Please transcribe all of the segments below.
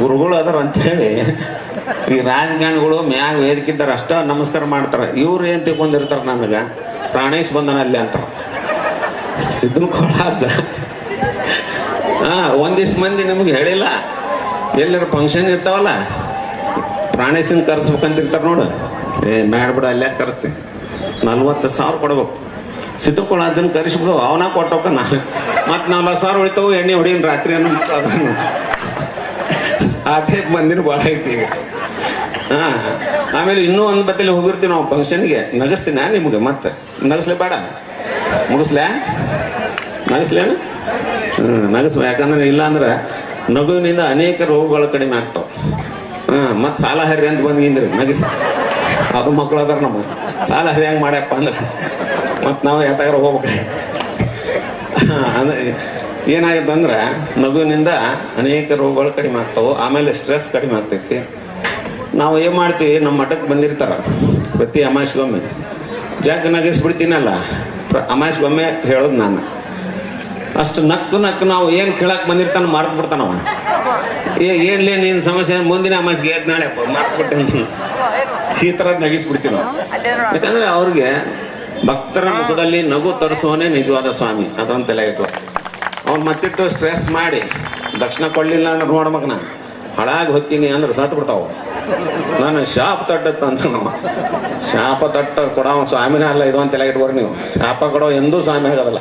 ಗುರುಗಳು ಅದಾರ ಅಂತೇಳಿ ಈ ರಾಜಕಾರಣಿಗಳು ಮ್ಯಾಗ ವೇದಿಕಿದ್ದಾರೆ ಅಷ್ಟ ನಮಸ್ಕಾರ ಮಾಡ್ತಾರೆ. ಇವ್ರು ಏನು ತಿಳ್ಕೊಂಡಿರ್ತಾರೆ ನನಗೆ? ಪ್ರಾಣೇಶ್ ಬಂದನ ಅಲ್ಲಿ ಅಂತಾರೆ ಸಿದ್ದನ ಕೊಡಾಜ ಹಾಂ, ಒಂದಿಷ್ಟು ಮಂದಿ ನಿಮ್ಗೆ ಹೇಳಿಲ್ಲ? ಎಲ್ಲರ ಫಂಕ್ಷನ್ ಇರ್ತಾವಲ್ಲ? ಪ್ರಾಣೇಶನ್ ಕರ್ಸ್ಬೇಕಂತಿರ್ತಾರೆ ನೋಡು. ಏ ಮಾಡ್ಬಿಡ ಅಲ್ಲೇ ಕರೆಸ್ತೀನಿ ನಲ್ವತ್ತು ಸಾವಿರ ಕೊಡ್ಬೇಕು. ಸಿದ್ದಪ್ಪಳ ಅಜ್ಜನ ಕರೆಸ್ಬಿಡು, ಅವನ ಕೊಟ್ಟೋಕನ. ಮತ್ತೆ ನಲ್ವತ್ತು ಸಾವಿರ ಉಳಿತಾವು, ಎಣ್ಣೆ ಹೊಡಿಯನ್ ರಾತ್ರಿ ಅನ್ನೋ ಅದನ್ನು ಆ ಟೈಪ್ ಮಂದಿನ ಭಾಳ ಐತಿ ಈಗ. ಹಾ. ಆಮೇಲೆ ಇನ್ನೂ ಒಂದು ಬತ್ತಲ್ಲಿ ಹೋಗಿರ್ತೀವಿ ನಾವು ಫಂಕ್ಷನ್ಗೆ ನಗಸ್ತೀನ ನಿಮ್ಗೆ ಮತ್ತೆ? ನಗಸ್ಲೇ ಬೇಡ. ಮುಗಿಸ್ಲೇ? ನಗಸ್ಲೇನು ಹ್ಞೂ ನಗಸ್ಬೇಕು ಯಾಕಂದ್ರೆ ಇಲ್ಲ ಅಂದ್ರೆ ನಗುವಿನಿಂದ ಅನೇಕ ರೋಗಗಳು ಕಡಿಮೆ ಆಗ್ತಾವ. ಹಾಂ, ಮತ್ತು ಸಾಲ ಹರಿ ಅಂತ ಬಂದ್ಗಿಂದ್ರಿ ನಗಿಸಿ. ಅದು ಮಕ್ಕಳು ಅದಾರ ನಮಗೆ ಸಾಲ ಹರಿ ಹಂಗೆ ಮಾಡ್ಯಪ್ಪ ಅಂದ್ರೆ ಮತ್ತು ನಾವು ಯಾತಾಗಾರ ಹೋಗ್ಬೇಕು ಅಂದ್ರೆ ಏನಾಗುತ್ತೆ ಅಂದ್ರೆ ನಗುವಿನಿಂದ ಅನೇಕ ರೋಗಗಳು ಕಡಿಮೆ ಆಗ್ತಾವೆ, ಆಮೇಲೆ ಸ್ಟ್ರೆಸ್ ಕಡಿಮೆ ಆಗ್ತೈತಿ. ನಾವು ಏನು ಮಾಡ್ತೀವಿ ನಮ್ಮ ಮಠಕ್ಕೆ ಬಂದಿರ್ತಾರ, ಪ್ರತಿ ಅಮಾಸ್ಗೊಮ್ಮೆ ಜಾಗ ನಗಿಸ್ಬಿಡ್ತೀನಲ್ಲ ಅಮಾಸ್ಗೊಮ್ಮೆ ಹೇಳೋದು ನಾನು. ಅಷ್ಟು ನಕ್ಕು ನಕ್ಕು ನಾವು ಏನು ಕೇಳಕ್ಕೆ ಬಂದಿರ್ತಾನ ಮರ್ತು ಬಿಡ್ತಾನವ ಏ ಏನ್ಲೇ ನೀನು ಸಮಸ್ಯೆ, ಮುಂದಿನ ಅಮಾಸ್ಗೆ ಎದ್ದು ನಾಳೆ ಮರ್ತು ಈ ಥರ ನಗಿಸ್ಬಿಡ್ತೀವಿ ನಾವು. ಯಾಕಂದ್ರೆ ಅವ್ರಿಗೆ ಭಕ್ತರ ಮುಖದಲ್ಲಿ ನಗು ತರಿಸುವನೇ ನಿಜವಾದ ಸ್ವಾಮಿ, ಅದೊಂದು ತಲೆ ಇಟ್ಟು ಅವ್ನು ಮತ್ತಿಟ್ಟು ಸ್ಟ್ರೆಸ್ ಮಾಡಿ, ದಕ್ಷಿಣ ಕೊಡಲಿಲ್ಲ ಅಂದ್ರೆ ನೋಡ ಮಗನ, ಹಳಾಗಿ ಹೊತ್ತೀನಿ ಅಂದ್ರೆ ಸತ್ತು ಬಿಡ್ತಾವ. ನಾನು ಶಾಪ ತಟ್ಟತ್ತ ಅಂತ ಶಾಪ ತಟ್ಟ ಕೊಡೋ ಸ್ವಾಮಿನ ಅಲ್ಲ, ಇದು ಅಂತ ಇಟ್ಕೋರಿ ನೀವು. ಶಾಪ ಕೊಡೋ ಎಂದೂ ಸ್ವಾಮಿ ಆಗೋದಲ್ಲ.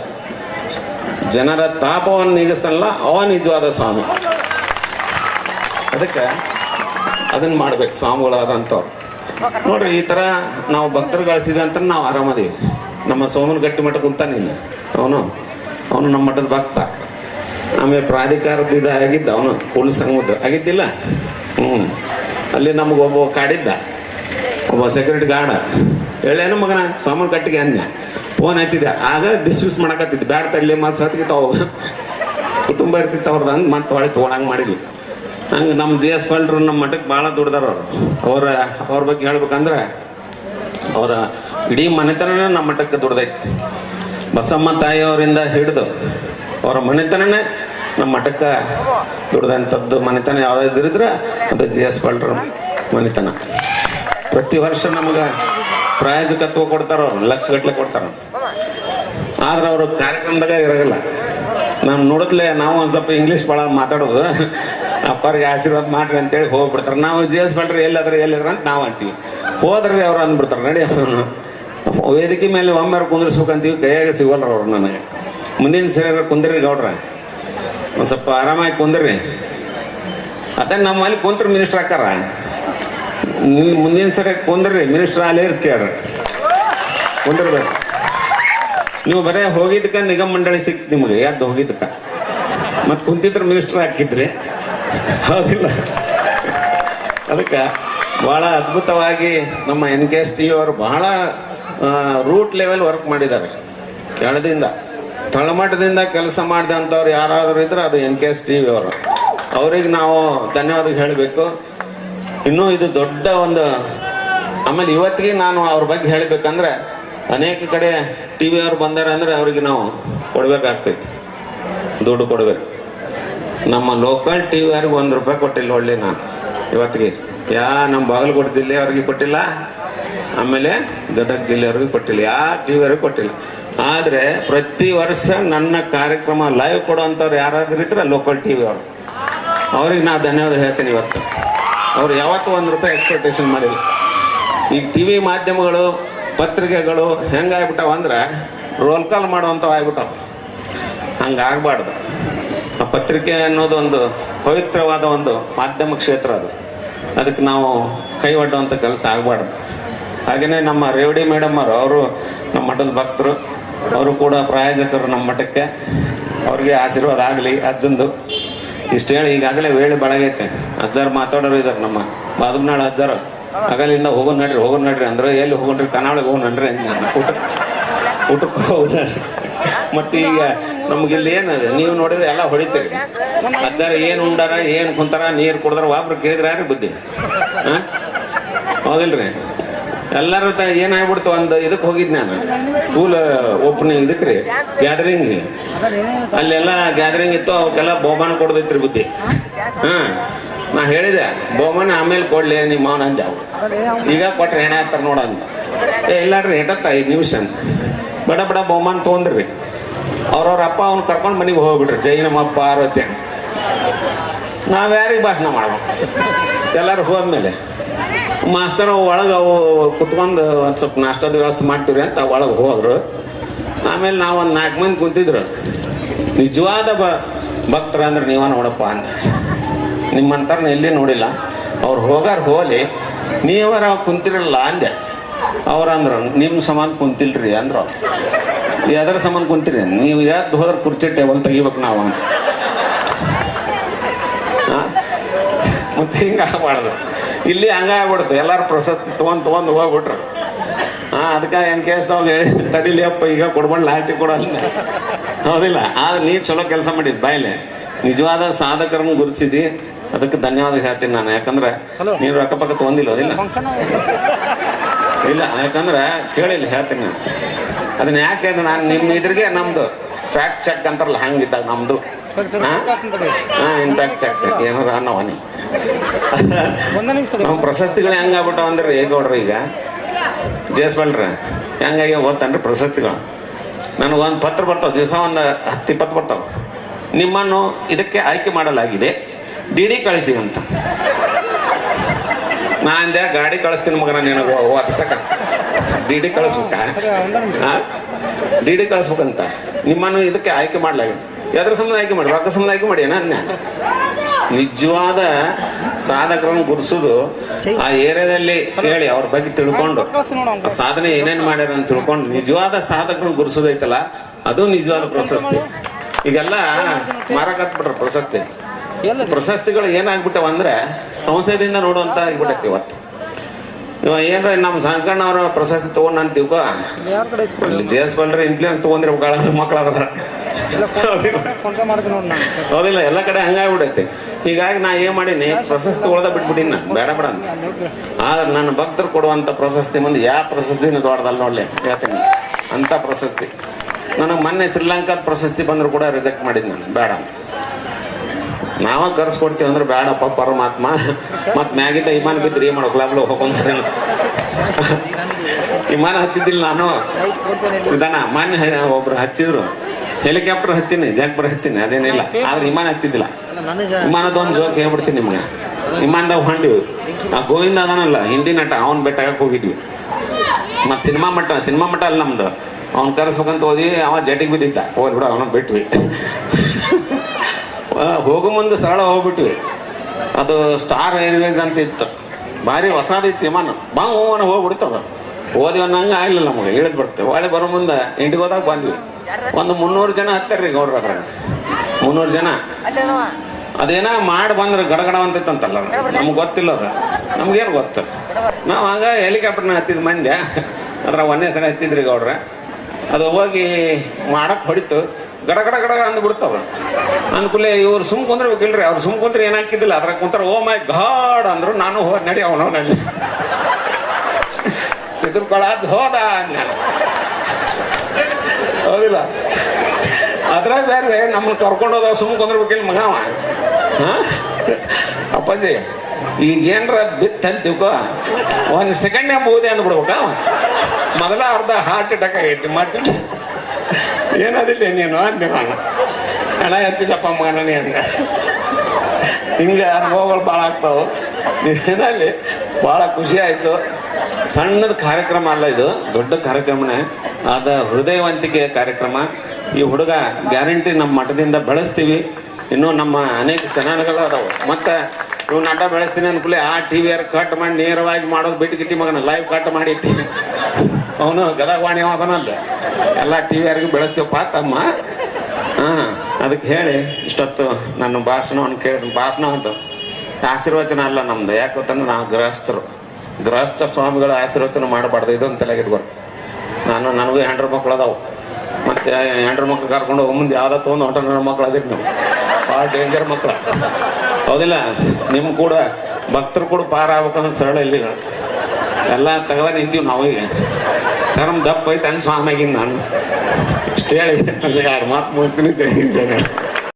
ಜನರ ತಾಪವನ್ನು ನೀಗಿಸ್ತಾನಲ್ಲ, ಅವ ನಿಜವಾದ ಸ್ವಾಮಿ. ಅದಕ್ಕೆ ಅದನ್ನು ಮಾಡ್ಬೇಕು, ಸ್ವಾಮಿಗಳಾದಂಥವ್ರು. ನೋಡ್ರಿ, ಈ ಥರ ನಾವು ಭಕ್ತರು ಗಳಿಸಿದ್ವಿ ಅಂತ ನಾವು ಆರಾಮದೀವಿ. ನಮ್ಮ ಸೋಮನ ಗಟ್ಟಿ ಮಠ ಕುಂತಾನಿಲ್ಲ ಅವನು ಅವನು ನಮ್ಮ ಮಠದ ಭಕ್ತ. ಆಮೇಲೆ ಪ್ರಾಧಿಕಾರದ ಇದು ಆಗಿದ್ದ, ಅವನು ಹುಲ್ ಸಂಘದ ಆಗಿದ್ದಿಲ್ಲ? ಹ್ಞೂ ಅಲ್ಲಿ ನಮ್ಗೆ ಒಬ್ಬ ಕಾಡಿದ್ದ. ಒಬ್ಬ ಸೆಕ್ಯೂರಿಟಿ ಗಾರ್ಡ ಹೇಳೇನು ಮಗನ, ಸಾಮಾನು ಕಟ್ಟಿಗೆ ಅಂದ್ಯ. ಫೋನ್ ಹಚ್ಚಿದ್ದೆ ಆಗ ಡಿಸ್ಮಿಸ್ ಮಾಡಕತ್ತಿತ್ತು ಬ್ಯಾಡ ತಡ್ಲಿ, ಮತ್ತೆ ಸತ್ಗೆ ತಾವು ಕುಟುಂಬ ಇರ್ತಿತ್ತು ಅವ್ರದ್ದು ಅಂದ್ ಮತ್ತೆ ಹೊಳೆ ತೊಗೊಳಂಗೆ ಮಾಡಿದ್ವಿ ಹಂಗೆ ನಮ್ಮ ಜಿ ಎಸ್ ಪಲ್ಟ್ರು ನಮ್ಮ ಮಠಕ್ಕೆ ಭಾಳ ದುಡ್ದಾರ ಅವರು. ಅವ್ರ ಅವ್ರ ಬಗ್ಗೆ ಹೇಳ್ಬೇಕಂದ್ರೆ, ಅವರ ಇಡೀ ಮನೆತನ ನಮ್ಮ ಮಠಕ್ಕೆ ದುಡ್ದೈತಿ ಬಸಮ್ಮ ತಾಯಿಯವರಿಂದ ಹಿಡಿದು ಅವರ ಮನೆತನನೇ ನಮ್ಮ ಮಠಕ್ಕೆ ದುಡ್ದಂಥದ್ದು ಮನೆತನ ಯಾವ್ದಾದ್ರು ಇದ್ರೆ ಅದು ಜಿ ಎಸ್ ಪಲ್ಟ್ರ ಮನೆತನ. ಪ್ರತಿ ವರ್ಷ ನಮಗೆ ಪ್ರಾಯೋಜಕತ್ವ ಕೊಡ್ತಾರ ಅವ್ರು ಲಕ್ಷ ಗಟ್ಟಲೆ ಕೊಡ್ತಾರ. ಆದ್ರೆ ಅವರು ಕಾರ್ಯಕ್ರಮದಾಗ ಇರಗಲ್ಲ. ನಾನು ನೋಡತ್ಲೆ ನಾವು ಒಂದು ಸ್ವಲ್ಪ ಇಂಗ್ಲೀಷ್ ಭಾಳ ಮಾತಾಡೋದು. ಅಪ್ಪರಿಗೆ ಆಶೀರ್ವಾದ ಮಾಡ್ರಿ ಅಂತೇಳಿ ಹೋಗ್ಬಿಡ್ತಾರೆ. ನಾವು ಜಿ ಎಸ್ ಬಲ್ರಿ ಎಲ್ಲಾದ್ರೆ ಎಲ್ಲಿದ್ರ ಅಂತ ನಾವು ಅಂತೀವಿ. ಹೋದ್ರಿ ಅವ್ರು ಅಂದ್ಬಿಡ್ತಾರೆ, ನಡಿ. ವೇದಿಕೆ ಮೇಲೆ ಒಮ್ಮೆ ಕುಂದಿರ್ಸ್ಬೇಕಂತೀವಿ, ಕೈಯಾಗ ಸಿಗೋಲ್ಲ ಅವ್ರು ನನಗೆ. ಮುಂದಿನ ಸರಿ ಕುಂದ್ರಿ ಗೌಡ್ರ. ಒಂದು ಸ್ವಲ್ಪ ಆರಾಮಾಗಿ ಕುಂದ್ರಿ. ಅದೇ ನಮ್ಮಲ್ಲಿ ಕುಂತ್ರ ಮಿನಿಸ್ಟರ್ ಹಾಕಾರ ಮುಂದಿನ ಸರಿ ಕುಂದ್ರಿ ಮಿನಿಸ್ಟರ್ ಅಲ್ಲೇ ಕೇಳ್ರಿ ಕುಂದಿರ್ಬೇಕು. ನೀವು ಬರೇ ಹೋಗಿದ್ದಕ್ಕೆ ನಿಗಮ ಮಂಡಳಿ ಸಿಕ್ತು ನಿಮಗೆ ಯಾವ್ದು ಹೋಗಿದ್ದಕ್ಕೆ. ಮತ್ತೆ ಕುಂತಿದ್ರೆ ಮಿನಿಸ್ಟರ್ ಹಾಕಿದ್ರಿ. ಹೌದಿಲ್ಲ. ಅದಕ್ಕೆ ಭಾಳ ಅದ್ಭುತವಾಗಿ ನಮ್ಮ ಎನ್ ಕೆ ಎಸ್ ಟಿ ಅವರು ಬಹಳ ರೂಟ್ ಲೆವೆಲ್ ವರ್ಕ್ ಮಾಡಿದ್ದಾರೆ. ಕೆಳದಿಂದ, ತಳಮಟ್ಟದಿಂದ ಕೆಲಸ ಮಾಡಿದಂಥವ್ರು ಯಾರಾದರೂ ಇದ್ರೆ ಅದು ಎನ್ ಕೆ ಎಸ್ ಟಿ ಅವರು. ಅವ್ರಿಗೆ ನಾವು ಧನ್ಯವಾದ ಹೇಳಬೇಕು. ಇನ್ನೂ ಇದು ದೊಡ್ಡ ಒಂದು, ಆಮೇಲೆ ಇವತ್ತಿಗೆ ನಾನು ಅವ್ರ ಬಗ್ಗೆ ಹೇಳಬೇಕಂದ್ರೆ, ಅನೇಕ ಕಡೆ ಟಿ ವಿ ಅವ್ರು ಬಂದಾರೆ ಅಂದ್ರೆ ಅವ್ರಿಗೆ ನಾವು ಕೊಡಬೇಕಾಗ್ತೈತಿ. ದುಡ್ಡು ಕೊಡಬೇಕು. ನಮ್ಮ ಲೋಕಲ್ ಟಿ ವಿ ಅವ್ರಿಗೆ ಒಂದು ರೂಪಾಯಿ ಕೊಟ್ಟಿಲ್ಲ ಒಳ್ಳೆ ನಾನು. ಇವತ್ತಿಗೆ, ಯಾ, ನಮ್ಮ ಬಾಗಲಕೋಟೆ ಜಿಲ್ಲೆಯವ್ರಿಗೆ ಕೊಟ್ಟಿಲ್ಲ. ಆಮೇಲೆ ಗದಗ ಜಿಲ್ಲೆಯವ್ರಿಗೆ ಕೊಟ್ಟಿಲ್ಲ ಯಾ ಟಿ ವಿ ಕೊಟ್ಟಿಲ್ಲ. ಆದರೆ ಪ್ರತಿ ವರ್ಷ ನನ್ನ ಕಾರ್ಯಕ್ರಮ ಲೈವ್ ಕೊಡುವಂಥವ್ರು ಯಾರಾದ್ರೂ ಇದ್ರೆ ಲೋಕಲ್ ಟಿ ವಿ ಅವರು. ಅವ್ರಿಗೆ ನಾ ಧನ್ಯವಾದ ಹೇಳ್ತೀನಿ ಇವತ್ತು. ಅವ್ರು ಯಾವತ್ತೂ ಒಂದು ರೂಪಾಯಿ ಎಕ್ಸ್ಪೆಕ್ಟೇಷನ್ ಮಾಡಿಲ್ಲ. ಈಗ ಟಿ ವಿ ಮಾಧ್ಯಮಗಳು, ಪತ್ರಿಕೆಗಳು ಹೆಂಗಾಗ್ಬಿಟ್ಟಾವ ಅಂದ್ರೆ ರೋಲ್ ಕಾಲ್ ಮಾಡುವಂಥವು ಆಗ್ಬಿಟ್ಟಾವ. ಹಂಗೆ ಆಗಬಾರ್ದು. ಆ ಪತ್ರಿಕೆ ಅನ್ನೋದು ಒಂದು ಪವಿತ್ರವಾದ ಒಂದು ಮಾಧ್ಯಮ ಕ್ಷೇತ್ರ ಅದು. ಅದಕ್ಕೆ ನಾವು ಕೈ ಒಡ್ಡುವಂಥ ಕೆಲಸ ಆಗಬಾರ್ದು. ಹಾಗೆಯೇ ನಮ್ಮ ರೇವಡಿ ಮೇಡಮ್ ಅವರು ಅವರು ನಮ್ಮ ಮಠದ ಭಕ್ತರು. ಅವರು ಕೂಡ ಪ್ರಾಯೋಜಕರು ನಮ್ಮ ಮಠಕ್ಕೆ. ಅವ್ರಿಗೆ ಆಶೀರ್ವಾದ ಆಗಲಿ ಅಜ್ಜಂದು. ಇಷ್ಟು ಹೇಳಿ ಈಗಾಗಲೇ ವೇಳೆ ಬೆಳಗೈತೆ ಅಜ್ಜಾರು ಮಾತಾಡೋರು ಇದ್ದಾರೆ ನಮ್ಮ ಬಾದಮ್ನಾಳ ಅಜ್ಜಾರು. ಆಗಲಿಂದ ಹೋಗೋಣ ನಡ್ರಿ ಹೋಗೋಣ ನಡ್ರಿ ಅಂದ್ರೆ ಎಲ್ಲಿ ಹೋಗೋಣ್ರಿ ಕನಾಳಿಗೆ ಹೋಗೋಣ ನಡ್ರಿ ಊಟಕ್ಕೆ ಊಟಕ್ಕೆ ಹೋಗೋಣ ನಡ್ರಿ. ಮತ್ತೆ ಈಗ ನಮ್ಗೆ ಇಲ್ಲಿ ಏನದ ನೀವು ನೋಡಿದ್ರೆ ಎಲ್ಲ ಹೊಡಿತೀರಿ ಅಜ್ಜಾರ ಏನು ಉಂಡಾರ, ಏನು ಕುಂತಾರ, ನೀರು ಕುಡ್ದಾರ, ಒಬ್ರು ಕೇಳಿದ್ರೆ ಯಾರು ಬುದ್ಧಿ? ಹಾ? ಹೌದಿಲ್ರಿ? ಎಲ್ಲರೂ ತ ಏನಾಗ್ಬಿಡ್ತು ಒಂದು ಇದಕ್ಕೆ ಹೋಗಿದ್ ನಾನು. ಸ್ಕೂಲ್ ಓಪನಿಂಗ್ ಇದಕ್ಕೆ ರೀ ಗ್ಯಾದರಿಂಗ್ ಅಲ್ಲೆಲ್ಲ ಗ್ಯಾದರಿಂಗ್ ಇತ್ತು, ಅವಕ್ಕೆಲ್ಲ ಬಹುಮಾನ ಕೊಡ್ದೈತ್ರಿ ಬುದ್ಧಿ. ಹಾಂ, ನಾ ಹೇಳಿದೆ, ಬಹುಮಾನ ಆಮೇಲೆ ಕೊಡಲಿ, ನಿಮ್ಮ ಅವನ ಅಂದೆ. ಈಗ ಕೊಟ್ರೆ ಹೆಣೆ ಹತ್ತಾರ ನೋಡಂದ ಏ, ಇಲ್ಲಾಡ್ರಿ ಹೆಟತ್ತ ಐದು ನಿಮಿಷ ಅಂತ ಬಡ ಬಡ ಬಹುಮಾನ ತೊಗೊಂಡ್ರಿ. ಅವ್ರವ್ರ ಅಪ್ಪ ಅವ್ನು ಕರ್ಕೊಂಡು ಮನೆಗೆ ಹೋಗ್ಬಿಟ್ರಿ, ಜೈ ನಮ್ಮಪ್ಪ ಪಾರ್ವತಿ ನಾವು ಯಾರಿಗೆ ಭಾಷಣ ಮಾಡೋಣ ಎಲ್ಲರೂ ಹೋದ್ಮೇಲೆ. ಮಾಸ್ತರ್ ಒಳಗೆ ಅವು ಕುತ್ಕೊಂಡು ಒಂದು ಸ್ವಲ್ಪ ನಾಷ್ಟದ ವ್ಯವಸ್ಥೆ ಮಾಡ್ತೀವ್ರಿ ಅಂತ ಒಳಗೆ ಹೋದ್ರು. ಆಮೇಲೆ ನಾವು ನಾಲ್ಕು ಮಂದಿ ಕುಂತಿದ್ರು. ನಿಜವಾದ ಬ, ಭಕ್ತರ ಅಂದ್ರೆ ನೀವ ನೋಡಪ್ಪ ಅಂತ. ನಿಮ್ಮಂತರ ಎಲ್ಲಿ ನೋಡಿಲ್ಲ. ಅವ್ರು ಹೋಗಾರ ಹೋಲಿ, ನೀವರ ಕುಂತಿರಲ್ಲ ಅಂದೆ. ಅವ್ರು ಅಂದ್ರು ನಿಮ್ಮ ಸಂಬಂಧ ಕುಂತಿಲ್ರಿ ಅಂದ್ರು. ಎದರ ಸಂಬಂಧ ಕುಂತಿರಿ, ನೀವು ಎದ್ದು ಹೋದ್ರೆ ಕುರ್ಚಿ ಟೇಬಲ್ ತೆಗಿಬೇಕು ನಾವು ಅಂತ? ಮತ್ತೆ ಹಿಂಗೆ ಆಗಬಾರ್ದು ಇಲ್ಲಿ ಹಂಗ ಆಗ್ಬಿಡ್ತು. ಎಲ್ಲಾರು ಪ್ರಶಸ್ತಿ ತೊಗೊಂಡ್ ತೊಗೊಂಡು ಹೋಗ್ಬಿಟ್ರು. ಹಾ ಅದಕ್ಕೆ ಏನು ಕೇಸ್ದವಾಗ ಹೇಳಿ ತಡಿಲಿ ಅಪ್ಪ ಈಗ ಕೊಡ್ಬಂಡ್ ಲಾಸ್ಟಿಗೆ ಕೊಡಲ್ಲ ಹೌದಿಲ್ಲ ಆದ್ರೆ ನೀ ಚಲೋ ಕೆಲಸ ಮಾಡಿದ್ ಬಾಯ್ಲೆ. ನಿಜವಾದ ಸಾಧಕರನ್ನು ಗುರುತಿಸಿದಿ. ಅದಕ್ಕೆ ಧನ್ಯವಾದ ಹೇಳ್ತೀನಿ ನಾನು. ಯಾಕಂದ್ರೆ ನೀನು ಅಕ್ಕಪಕ್ಕ ಪಕ್ಕ ಅದಿಲ್ಲ ಇಲ್ಲ ಯಾಕಂದ್ರೆ ಕೇಳಿಲ್ಲ ಹೇಳ್ತೀನಿ ನಾನು. ಅದನ್ನ ಯಾಕೆ ನಾನು ನಿಮ್ಮ ಇದ್ರಿಗೆ ನಮ್ದು ಫ್ಯಾಕ್ಟ್ ಚೆಕ್ ಅಂತಾರಲ್ಲ ಹಂಗಿದ್ದಾಗ ನಮ್ದು. ಇನ್ಫ್ಯಾಕ್ಟ್ ಚೆಕ್ ಏನಾರ ಅನ್ನವನಿ ನಮ್ಮ ಪ್ರಶಸ್ತಿಗಳು ಹೆಂಗಾಗ್ಬಿಟ್ಟವ ಅಂದ್ರೆ ಹೇಗೌಡ್ರಿ ಈಗ? ಜೇಸ್ಬಲ್ರ ಹೆಂಗಾಗಿ ಓದ್ತಾನ್ರಿ ಪ್ರಶಸ್ತಿಗಳು. ನನಗೊಂದು ಒಂದು ಪತ್ರ ಬರ್ತಾವ ದಿವಸ ಒಂದು ಹತ್ತು ಇಪ್ಪತ್ತು ಬರ್ತಾವ. ನಿಮ್ಮನ್ನು ಇದಕ್ಕೆ ಆಯ್ಕೆ ಮಾಡಲಾಗಿದೆ. ಡಿ ಡಿ ಕಳಿಸಿ ಅಂತ. ನಾ ಅಂದೆ ಗಾಡಿ ಕಳಿಸ್ತೀನಿ ಮಗನ ನಿನಗೆ ವಾದಿಸಕ ಡಿ ಡಿ ಕಳಿಸ್ಬೇಕ? ಡಿ ಡಿ ಕಳಿಸ್ಬೇಕಂತ. ನಿಮ್ಮನ್ನು ಇದಕ್ಕೆ ಆಯ್ಕೆ ಮಾಡಲಾಗಿದೆ. ಯಾವ್ದ್ರ ಸಂಬಂಧ ಆಯ್ಕೆ ಮಾಡಿ? ರೊಕ್ಕ ಸಂಬಂಧ ಆಯ್ಕೆ ಮಾಡಿ ಏನ? ನಿಜವಾದ ಸಾಧಕರನ್ನು ಗುರುಸೋದು ಆ ಏರಿಯಾದಲ್ಲಿ ಕೇಳಿ ಅವ್ರ ಬಗ್ಗೆ ತಿಳ್ಕೊಂಡು ಆ ಸಾಧನೆ ಏನೇನ್ ಮಾಡ್ಯಾರ ಅಂತ ತಿಳ್ಕೊಂಡು ನಿಜವಾದ ಸಾಧಕರನ್ನು ಗುರುಸೋದೈತಲ್ಲ ಅದು ನಿಜವಾದ ಪ್ರಶಸ್ತಿ. ಈಗೆಲ್ಲ ಮಾರಕತ್ಬಿಟ್ರ ಪ್ರಶಸ್ತಿ. ಪ್ರಶಸ್ತಿಗಳು ಏನಾಗ್ಬಿಟ್ಟವ ಅಂದ್ರೆ ಸಂಸದಿಂದ ನೋಡುವಂತ ಆಗ್ಬಿಟ್ಟೈತಿ ಇವತ್ತು. ಇವ ಏನ್ರ ನಮ್ಮ ಸಂಕಣ್ಣ ಅವ್ರ ಪ್ರಶಸ್ತಿ ತಗೊಂಡ್ ಅಂತೀವ ಜೆ ಎಸ್ ಬಲ್ರಿ ಇನ್ಫ್ಲೂಯೆನ್ಸ್ ತಗೊಂಡಿರ್ಬೇಕು ಮಕ್ಳು ಹೌದಿಲ್ಲ ಎಲ್ಲ ಕಡೆ ಹಂಗಾಗ್ಬಿಡೈತೆ ಹೀಗಾಗಿ ನಾ ಏನ್ ಮಾಡೀನಿ ಪ್ರಶಸ್ತಿ ಉಳ್ದ ಬಿಟ್ಬಿಟ್ಟಿನ ಬೇಡ ಬೇಡ ಅಂತ. ಆದ್ರೆ ನನ್ನ ಭಕ್ತರು ಕೊಡುವಂತ ಪ್ರಶಸ್ತಿ ಮುಂದೆ ಯಾವ ಪ್ರಶಸ್ತಿನೂ ದೊಡ್ಡದಲ್ಲ ನೋಡ್ಲಿ ಹೇಳ್ತೀನಿ. ಅಂತ ಪ್ರಶಸ್ತಿ. ನನಗೆ ಮೊನ್ನೆ ಶ್ರೀಲಂಕಾದ ಪ್ರಶಸ್ತಿ ಬಂದ್ರು ಕೂಡ ರಿಜೆಕ್ಟ್ ಮಾಡಿದ್ ನಾನು. ಬೇಡ ಅಂತ. ನಾವ ಕರ್ಸ್ಕೊಡ್ತೀವಿ ಅಂದ್ರೆ ಬೇಡಪ್ಪ ಪರಮಾತ್ಮ. ಮತ್ ಮ್ಯಾಗಿದ್ದ ವಿಮಾನ ಬಿದ್ದರೆ ಏನ್ ಮಾಡೋ ಲಾಬ್ಲ ಹೋಗ್ಕೊಂಡ್ ವಿಮಾನ ಹತ್ತಿದ್ದಿಲ್ಲ ನಾನು. ಸಿದ್ದಣ್ಣ ಮೊನ್ನೆ ಒಬ್ರು ಹಚ್ಚಿದ್ರು. ಹೆಲಿಕಾಪ್ಟರ್ ಹತ್ತೀನಿ ಜಾಗ್ಬರ್ ಹತ್ತೀನಿ ಅದೇನಿಲ್ಲ. ಆದ್ರೆ ವಿಮಾನ ಹತ್ತಿದ್ದಿಲ್ಲ. ವಿಮಾನದ ಒಂದು ಜೋಕ್ ಹೇಳ್ಬಿಡ್ತೀನಿ ನಿಮ್ಗೆ. ವಿಮಾನದಾಗ ಹೊಂಡಿವಿ ಆ ಗೋವಿಂದ ಅದಾನಲ್ಲ ಹಿಂದಿ ನಟ ಅವ್ನ ಬೆಟ್ಟಾಗಕ್ಕೆ ಹೋಗಿದ್ವಿ. ಮತ್ತು ಸಿನಿಮಾ ಮಟ್ಟ ಸಿನಿಮಾ ಮಟ್ಟ ಅಲ್ಲ ನಮ್ದು. ಅವ್ನು ಕರೆಸ್ಬೇಕಂತ ಹೋದ್ವಿ ಅವ ಜಟಿಗೆ ಬಿದ್ದಿದ್ದ. ಹೋಗಿ ಬಿಡ ಅವನ ಬಿಟ್ವಿ. ಹೋಗೋ ಮುಂದೆ ಸರಳ ಹೋಗ್ಬಿಟ್ವಿ. ಅದು ಸ್ಟಾರ್ ಏರ್ವೇಸ್ ಅಂತ ಇತ್ತು ಭಾರಿ ಹೊಸದಿತ್ತು ವಿಮಾನ. ಬಾ ಹೋಗ್ಬಿಡ್ತದ ಓದಿ ಅನ್ನಂಗೆ ಆಗಲಿಲ್ಲ ನಮಗೆ ಇಳಿದು ಬರ್ತೇವೆ ಹೊಳೆ ಬರೋ ಮುಂದೆ ಇಂಟಿಗೆ ಹೋದಾಗ ಬಂದ್ವಿ. ಒಂದು ಮುನ್ನೂರು ಜನ ಹತ್ತಾರ್ರಿ ಗೌಡ್ರ ಅದ್ರಾಗ ಮುನ್ನೂರು ಜನ. ಅದೇನ ಮಾಡಿ ಬಂದ್ರೆ ಗಡಗಡ ಅಂತೈತಂತಲ್ಲ ನಮ್ಗೆ ಗೊತ್ತಿಲ್ಲ ಅದು. ನಮ್ಗೇನು ಗೊತ್ತು. ನಾವು ಹಂಗ ಹೆಲಿಕಾಪ್ಟರ್ನ ಹತ್ತಿದ ಮಂದ್ಯ. ಅದ್ರ ಒಂದೇ ಸಲ ಹತ್ತಿದ್ರಿ ಗೌಡ್ರ. ಅದು ಹೋಗಿ ಮಾಡಕ್ ಹೊಡಿತು. ಗಡಗಡ ಗಡಗ ಗಡ ಅಂದ್. ಬಿಡ್ತವ ಅಂದ್ಕೂಲೆ ಇವ್ರು ಸುಮ್ ಕುಂದ್ರಬೇಕಿಲ್ರಿ. ಅವ್ರು ಸುಮ್ ಕುಂದ್ರೆ ಏನಾಕಿದ್ದಿಲ್ಲ ಅದ್ರಾಗ ಕುಂತ್ರ, ಓ ಮೈ ಗಾಡ್ ಅಂದ್ರು. ನಾನು ಹೋಗಿ ನಡಿ ಅವನವನಲ್ಲಿ. ಸಿದ್ರಕೊಳದ್ ಹೋದ ಹೌದಿಲ್ಲ? ಅದ್ರಾಗ ಬೇರೆ ನಮ್ಮನ್ನ ಕರ್ಕೊಂಡೋದ ಸುಮ್ಮ ಸುಮ್ ಕುಂದ್ರಬೇಕಿಲ್ಲ ಮಗಾವ ಅವ. ಅಪ್ಪಾಜಿ, ಈಗ ಏನರ ಬಿತ್ತ ಅಂತೀವ್ಕೋ? ಒಂದು ಸೆಕೆಂಡ್ ಬೋದೆ ಅಂದ್ಬಿಡ್ಬೇಕ ಮೊದಲ ಅರ್ಧ ಹಾರ್ಟ್ ಅಟ್ಯಾಕ್ ಆಗೈತಿ ಮತ್ತೆ ಏನದಿಲ್ಲ ನೀನು ನಾನು ಹಣ ಎತ್ತಿದಪ್ಪ ಮಗನೇ ಅಂದ. ಹಿಂಗೆ ಅನುಭವಗಳು ಭಾಳ ಆಗ್ತಾವೆ. ಏನಲ್ಲಿ ಭಾಳ ಖುಷಿ ಆಯಿತು. ಸಣ್ಣದ ಕಾರ್ಯಕ್ರಮ ಅಲ್ಲ ಇದು, ದೊಡ್ಡ ಕಾರ್ಯಕ್ರಮನೇ. ಆದ ಹೃದಯವಂತಿಕೆ ಕಾರ್ಯಕ್ರಮ. ಈ ಹುಡುಗ ಗ್ಯಾರಂಟಿ ನಮ್ಮ ಮಠದಿಂದ ಬೆಳೆಸ್ತೀವಿ. ಇನ್ನೂ ನಮ್ಮ ಅನೇಕ ಚಾನಲ್ಗಳು ಅದಾವೆ. ಮತ್ತು ನೀವು ನಟ ಬೆಳೆಸ್ತೀನಿ ಅನ್ಕೂಲೆ ಆ ಟಿ ವಿಯರ್ ಕಟ್ ಮಾಡಿ ನೇರವಾಗಿ ಮಾಡೋದು ಬಿಟ್ಟು ಗಿಟ್ಟಿ ಮಗನ ಲೈವ್ ಕಟ್ ಮಾಡಿ ಅವನು ಗದಗವಾಣಿ ಅದನಲ್ಲ ಎಲ್ಲ ಟಿ ವಿಯರ್ಗೆ ಬೆಳೆಸ್ತೀವಪ್ಪ ತಮ್ಮ. ಹಾಂ, ಅದಕ್ಕೆ ಹೇಳಿ, ಇಷ್ಟೊತ್ತು ನನ್ನ ಭಾಷಣವನ್ನು ಕೇಳಿದ ಭಾಷಣ ಅಂತ ಆಶೀರ್ವಚನ ಅಲ್ಲ ನಮ್ದು. ಯಾಕೆ ಗೊತ್ತಂದ್ರೆ ನಾವು ಗೃಹಸ್ಥರು. ಗೃಹಸ್ಥ ಸ್ವಾಮಿಗಳ ಆಶೀರ್ವಚನ ಮಾಡಬಾರ್ದು. ಇದೊಂದು ತಲೆಗಿಟ್ಕೊಂಡು ನಾನು, ನನಗೂ ಹೆಂಡ್ರ ಮಕ್ಳು ಅದಾವೆ. ಮತ್ತೆ ಹೆಂಡ್ರ ಮಕ್ಳು ಕರ್ಕೊಂಡು ಹೋಗೋ ಮುಂದೆ ಯಾವ್ದೋ ತೊಗೊಂಡು ಹೊಟ್ಟೆ ನನ್ನ ಮಕ್ಳು ಅದಿರಿ ನೀವು. ಭಾಳ ಡೇಂಜರ್ ಮಕ್ಳು. ಹೌದಿಲ್ಲ? ನಿಮ್ಮ ಕೂಡ ಭಕ್ತರು ಕೂಡ ಪಾರ ಆಗ್ಬೇಕಂದ್ರೆ ಸರಳ ಇಲ್ಲಿ ಎಲ್ಲ ತೆಗೆದ ನಿಂತೀವಿ ನಾವು ಈಗ. ಸರ್ ನಮ್ಮ ದಪ್ಪ ಐತೆ, ಹಂಗೆ ಸ್ವಾಮಿಗಿನ್ ನಾನು. ಇಷ್ಟು ಹೇಳಿ, ಎರಡು ಮಾತು ಮುಗಿಸ್ತೀನಿ, ಜೈ ಹಿಂದ್, ಜೈ ಕನ್ನಡ.